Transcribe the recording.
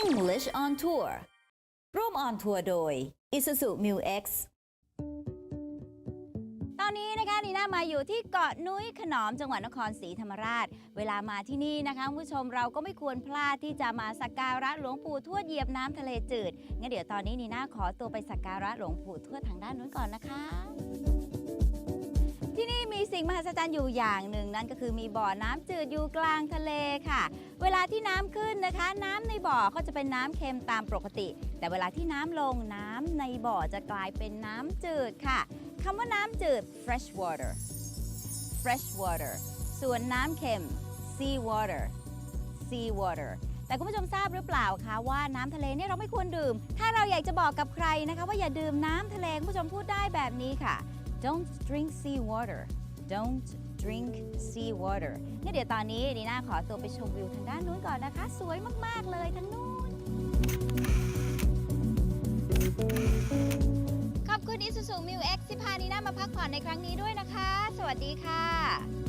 English on Tour ร่วมออนทัวร์โดย Isuzu Mu X ตอนนี้นะคะนีน่ามาอยู่ที่เกาะนุ้ยขนอมจังหวัดนครศรีธรรมราช เวลามาที่นี่นะคะคุณผู้ชมเราก็ไม่ควรพลาดที่จะมาสักการะหลวงปู่ทวดเหยียบน้ำทะเลจืดงั้นเดี๋ยวตอนนี้นีน่าขอตัวไปสักการะหลวงปู่ทวดทางด้านนู้นก่อนนะคะ สิ่งมหัศจรรย์อยู่อย่างหนึ่ง นั่นก็คือมีบ่อน้ำจืดอยู่กลางทะเลค่ะ เวลาที่น้ำขึ้นนะคะ น้ำในบ่อก็จะเป็นน้ำเค็มตามปกติ แต่เวลาที่น้ำลงน้ำในบ่อจะกลายเป็นน้ำจืดค่ะคำว่าน้ำจืด fresh water fresh water ส่วนน้ำเค็ม sea water sea water แต่คุณผู้ชมทราบหรือเปล่าคะว่าน้ำทะเลเนี่ยเราไม่ควรดื่ม ถ้าเราอยากจะบอกกับใครนะคะ ว่าอย่าดื่มน้ำทะเลคุณผู้ชมพูดได้แบบนี้ค่ะ don't drink sea water don't drink sea water งั้นเดี๋ยวตอนนี้ดีน่าขอตัวไปชมวิวทางด้านนู้นก่อนนะคะ สวยมาก ๆ เลยทั้งนู้น ขอบคุณ Isuzu Mu X ที่พานีน่ามาพักผ่อนในครั้งนี้ด้วยนะคะ สวัสดีค่ะ